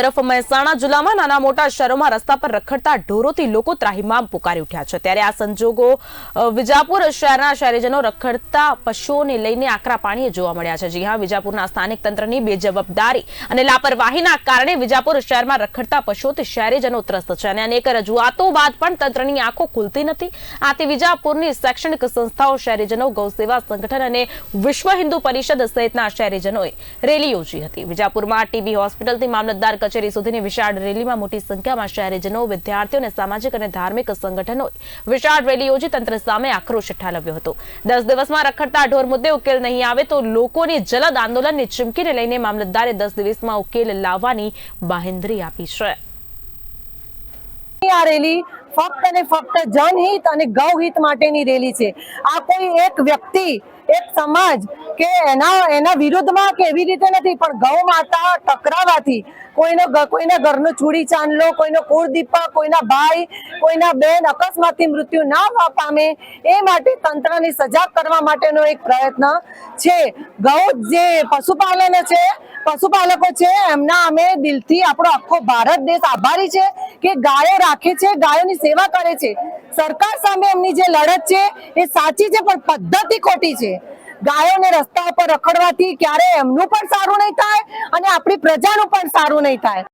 તરફ મહેસાણા જિલ્લામાં નાના મોટા શહેરોમાં રસ્તા પર રખડતા ઢોરોથી લોકો ત્રાહિમામ પુકારી ઉઠ્યા છે. ત્યારે આ સંજોગો વિજાપુર શહેરના શહેરીજનો રખડતા પશુઓને લઈને આકરા પાણીએ જોવા મળ્યા છે. જી હા, વિજાપુરના સ્થાનિક તંત્રની બેજવાબદારી અને લાપરવાહીના કારણે વિજાપુર શહેરમાં રખડતા પશુઓથી શહેરીજનો ત્રસ્ત છે અને અનેક રજૂઆતો બાદ પણ તંત્રની આંખો ખુલતી નથી. આથી વિજાપુરની શૈક્ષણિક સંસ્થાઓ શહેરીજનો ગૌસેવા સંગઠન અને વિશ્વ હિન્દુ પરિષદ સહિતના શહેરીજનોએ રેલી યોજી હતી. વિજાપુરમાં ટીબી હોસ્પિટલથી મામલતદાર કચેરી સુધીની વિશાળ રેલીમાં મોટી સંખ્યામાં શહેરીજનો, વિદ્યાર્થીઓ અને સામાજિક અને ધાર્મિક સંગઠનોએ વિશાળ રેલી યોજી તંત્ર સામે આક્રોશ ઠાલવ્યો હતો. દસ દિવસમાં રખડતા ઢોર મુદ્દે ઉકેલ નહીં આવે તો લોકોની જલદ આંદોલનની ચીમકીને લઈને મામલતદારે દસ દિવસમાં ઉકેલ લાવવાની બાહેંધરી આપી છે. આ રેલી ફક્ત અને ફક્ત જનહિત અને ગૌહિત માટેની રેલી છે. આ કોઈ એક વ્યક્તિ એક સમાજ કે એના એના વિરુદ્ધમાં કેવી રીતે નથી, પણ ગૌ માતા ટકરાવાથી કોઈનો કોઈના ઘરનો ચૂડી ચાંદલો, કોઈનો કુળદીપક કોઈના ભાઈ, કોઈના બેન અકસ્માતથી મૃત્યુ ના પામે, એ માટે તંત્રને સજાગ કરવા માટેનો એક પ્રયત્ન છે. ગૌ જે પશુપાલન છે, પશુપાલકો છે, એમના અમે દિલથી આપણો આખો ભારત દેશ આભારી છે કે ગાયો રાખે છે, ગાયોની સેવા કરે છે. સરકાર સામે એમની જે લડત છે, એ સાચી છે, પણ પદ્ધતિ ખોટી છે. ગાયોને રસ્તા પર રખડવાથી ક્યારે એમનું પણ સારું નહીં થાય અને આપણી પ્રજાનું પણ સારું નહીં થાય.